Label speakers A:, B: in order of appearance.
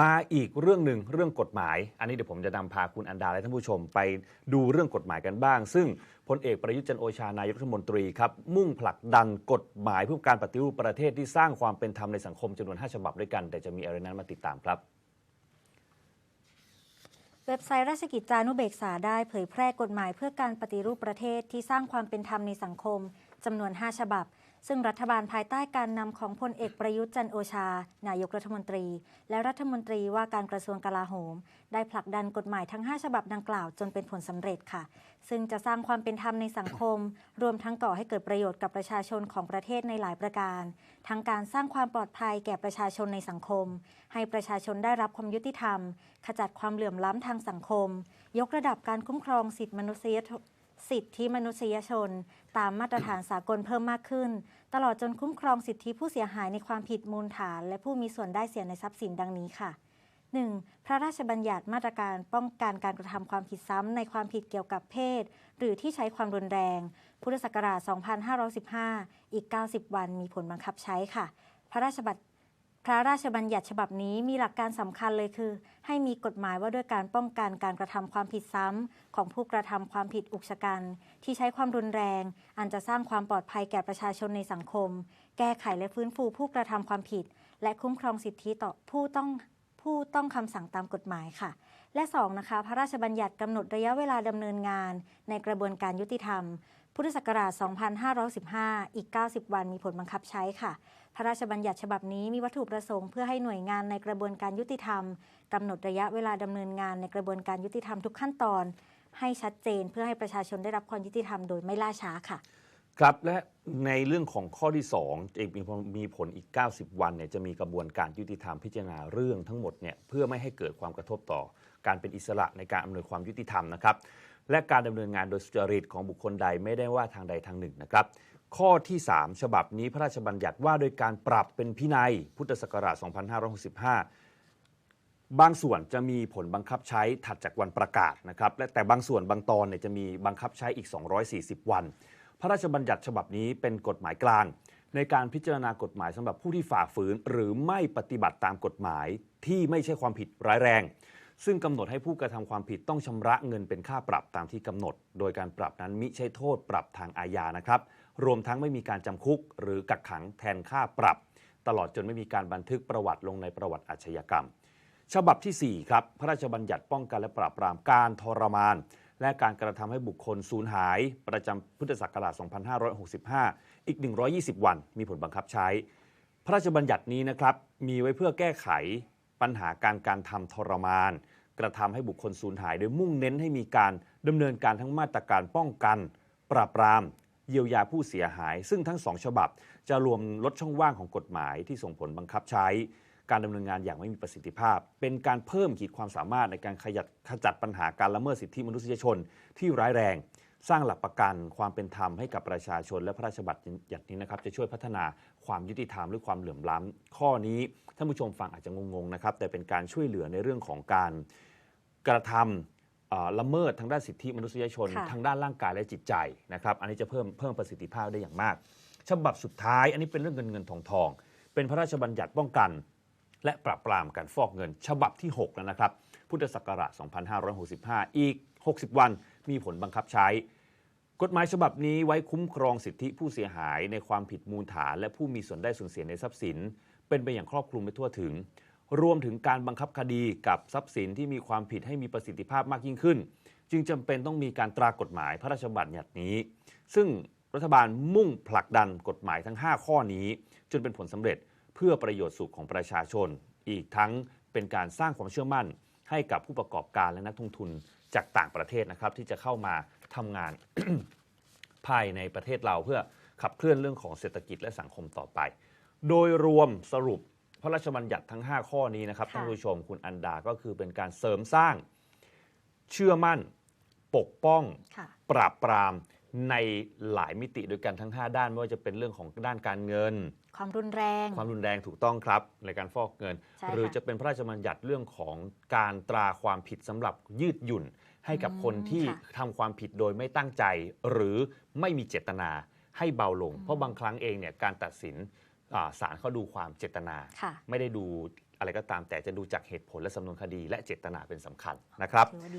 A: มาอีกเรื่องหนึ่งเรื่องกฎหมาย อันนี้เดี๋ยวผมจะนำพาคุณอันดาและท่านผู้ชมไปดูเรื่องกฎหมายกันบ้าง ซึ่งพลเอกประยุทธ์จันโอชานายกรัฐมนตรีครับมุ่งผลักดันกฎหมายเพื่อการปฏิรูปประเทศที่สร้างความเป็นธรรมในสังคมจำนวน5ฉบับด้วยกัน แต่จะมีอะไรนั้นมาติดตามครับ
B: เว็บไซต์ราชกิจจานุเบกษาได้เผยแพร่กฎหมายเพื่อการปฏิรูปประเทศที่สร้างความเป็นธรรมในสังคมจำนวน 5 ฉบับ ซึ่งรัฐบาลภายใต้การนำของพลเอกประยุทธ์จันโอชา นายกรัฐมนตรี และรัฐมนตรีว่าการกระทรวงกลาโหม ได้ผลักดันกฎหมายทั้ง 5 ฉบับดังกล่าวจนเป็นผลสำเร็จค่ะ ซึ่งจะสร้างความเป็นธรรมในสังคม รวมทั้งก่อให้เกิดประโยชน์กับประชาชนของประเทศในหลายประการ ทั้งการสร้างความปลอดภัยแก่ประชาชนในสังคม ให้ประชาชนได้รับความยุติธรรม ขจัดความเหลื่อมล้ำทางสังคม ยกระดับการคุ้มครองสิทธิมนุษยชน สิทธิมนุษยชน ตามมาตรฐานสากลเพิ่มมากขึ้น ตลอดจนคุ้มครองสิทธิผู้เสียหายในความผิดมูลฐาน และผู้มีส่วนได้เสียในทรัพย์สินดังนี้ค่ะ 1. พระราชบัญญัติมาตรการป้องกันการกระทำความผิดซ้ำในความผิดเกี่ยวกับเพศ หรือที่ใช้ความรุนแรง พุทธศักราช 2515 อีก 90 วันมีผลบังคับใช้ค่ะ พระราชบัญ พระราชบัญญัติฉบับนี้มีหลักการสำคัญเลยคือ ให้มีกฎหมายว่าด้วยการป้องกันการกระทำความผิดซ้ำของผู้กระทำความผิดอุกชะกันที่ใช้ความรุนแรง อันจะสร้างความปลอดภัยแก่ประชาชนในสังคม แก้ไขและฟื้นฟูผู้กระทำความผิด และคุ้มครองสิทธิต่อผู้ต้องผู้ต้องคำสั่งตามกฎหมายค่ะ และ 2. นะคะ พระราชบัญญัติกำหนดระยะเวลาดำเนินงาน ในกระบวนการยุติธรรม พุทธศักราช 2515 อีก 90 วันมีผลบังคับใช้ค่ะ พระราชบัญญัติฉบับนี้มีวัตถุประสงค์เพื่อให้หน่วยงานในกระบวนการยุติธรรมกำหนดระยะเวลาดำเนินงานในกระบวนการยุติธรรมทุกขั้นตอน ให้ชัดเจนเพื่อให้ประชาชนได้รับความยุติธรรมโดยไม่ล่าช้าค่ะ
A: ครับและในเรื่องของข้อที่2เองมีมีผลอีก 90 วันเนี่ยจะมีกระบวนการยุติธรรมพิจารณาเรื่องทั้งหมดเนี่ยเพื่อไม่ให้เกิดความกระทบต่อการเป็นอิสระในการอำนวยความยุติธรรมนะครับและการดำเนินงานโดยสุจริตของบุคคลใดไม่ได้ว่าทางใดทางหนึ่งนะครับข้อที่ 3 ฉบับนี้พระราชบัญญัติว่าโดยการปรับเป็นพินัยพุทธศักราช 2565 บางส่วนจะมีผลบังคับใช้ถัดจากวันประกาศนะครับและแต่บางส่วนบางตอนเนี่ยจะมีบังคับใช้อีก 240 วัน พระราชบัญญัติฉบับนี้เป็นกฎหมายกลาง ในการพิจารณากฎหมายสำหรับผู้ที่ฝ่าฝืน หรือไม่ปฏิบัติตามกฎหมายที่ไม่ใช่ความผิดร้ายแรง ซึ่งกำหนดให้ผู้กระทำความผิดต้องชำระเงินเป็นค่าปรับตามที่กำหนด โดยการปรับนั้นมิใช่โทษปรับทางอาญานะครับ รวมทั้งไม่มีการจำคุก หรือกักขังแทนค่าปรับ ตลอดจนไม่มีการบันทึกประวัติลงในประวัติอาชญากรรม ฉบับที่ 4 ครับ พระราชบัญญัติป้องกันและปราบปรามการทรมาน และการกระทำให้บุคคลสูญหาย ประจำพุทธศักราช 2565 อีก 120 วัน มีผลบังคับใช้ พระราชบัญญัตินี้นะครับมีไว้เพื่อแก้ไข ปัญหาการการทำทรมาน กระทำให้บุคคลสูญหาย โดยมุ่งเน้นให้มีการดำเนินการทั้งมาตรการป้องกัน ปราบปราม เยียวยาผู้เสียหาย ซึ่งทั้งสองฉบับ จะรวมลดช่องว่างของกฎหมายที่ส่งผลบังคับใช้ การดำเนินงานอย่างไม่มีประสิทธิภาพ เป็นการเพิ่มขีดความสามารถในการขยัดขจัดปัญหาการละเมิดสิทธิมนุษยชนที่ร้ายแรง สร้างหลักประกันความเป็นธรรมให้กับประชาชนและพระราชบัญญัตินี้นะครับจะช่วยพัฒนาความยุติธรรมหรือความเหลื่อมล้ำข้อนี้ท่านผู้ชมฟังอาจจะงงๆนะครับแต่เป็นการช่วยเหลือในเรื่องของการกระทำเอ่อละเมิดทางด้านสิทธิมนุษยชน
B: ค่ะ
A: ทางด้านร่างกายและจิตใจนะครับอันนี้จะเพิ่มเพิ่มประสิทธิภาพได้อย่างมาก ฉบับสุดท้าย อันนี้เป็นเรื่องเงินเงินทองทอง เป็นพระราชบัญญัติป้องกัน และปราบปรามการฟอกเงิน ฉบับที่6แล้วนะครับ พุทธศักราช 2565 อีก 60 วันมีผลบังคับใช้ กฎหมายฉบับนี้ไว้คุ้มครองสิทธิผู้เสียหายในความผิดมูลฐาน และผู้มีส่วนได้ส่วนเสียในทรัพย์สิน เป็นไปอย่างครอบคลุมไปทั่วถึง รวมถึงการบังคับคดีกับทรัพย์สินที่มีความผิดให้มีประสิทธิภาพมากยิ่งขึ้น จึงจำเป็นต้องมีการตรากฎหมายพระราชบัญญัตินี้ ซึ่งรัฐบาลมุ่งผลักดันกฎหมายทั้ง 5 ข้อนี้ จนเป็นผลสำเร็จเพื่อประโยชน์สุขของประชาชน อีกทั้งเป็นการสร้างความเชื่อมั่น ให้กับผู้ประกอบการและนักลงทุนจากต่างประเทศนะครับที่จะเข้ามาทำงาน ภายในประเทศเราเพื่อขับเคลื่อนเรื่องของเศรษฐกิจและสังคมต่อไป โดยรวมสรุปพระราชบัญญัติทั้ง 5 ข้อนี้นะครับ
B: ค่ะ
A: ท่านผู้ชมคุณอันดาก็คือเป็นการเสริมสร้างเชื่อมั่น ปกป้อง
B: ค่ะ
A: ปราบปราม ในหลายมิติด้วยกันทั้ง 5 ด้านไม่ว่าจะเป็นเรื่องของด้านการเงิน
B: ความรุนแรง
A: ความรุนแรงถูกต้องครับ ในการฟอกเงิน
B: ใช่ค่ะ
A: หรือจะเป็นพระราชบัญญัติเรื่องของการตราความผิดสำหรับยืดหยุ่น ให้กับ
B: อืม
A: คนที่
B: ค่ะ
A: ทำความผิดโดยไม่ตั้งใจ หรือไม่มีเจตนาให้เบาลง
B: อืม
A: เพราะบางครั้งเองเนี่ยการตัดสินอ่าศาลเขาดูความเจตนา
B: ค่ะ
A: ไม่ได้ดูอะไรก็ตามแต่จะดูจากเหตุผลและสำนวนคดีและเจตนาเป็นสำคัญนะครับ
B: ถือว่าดี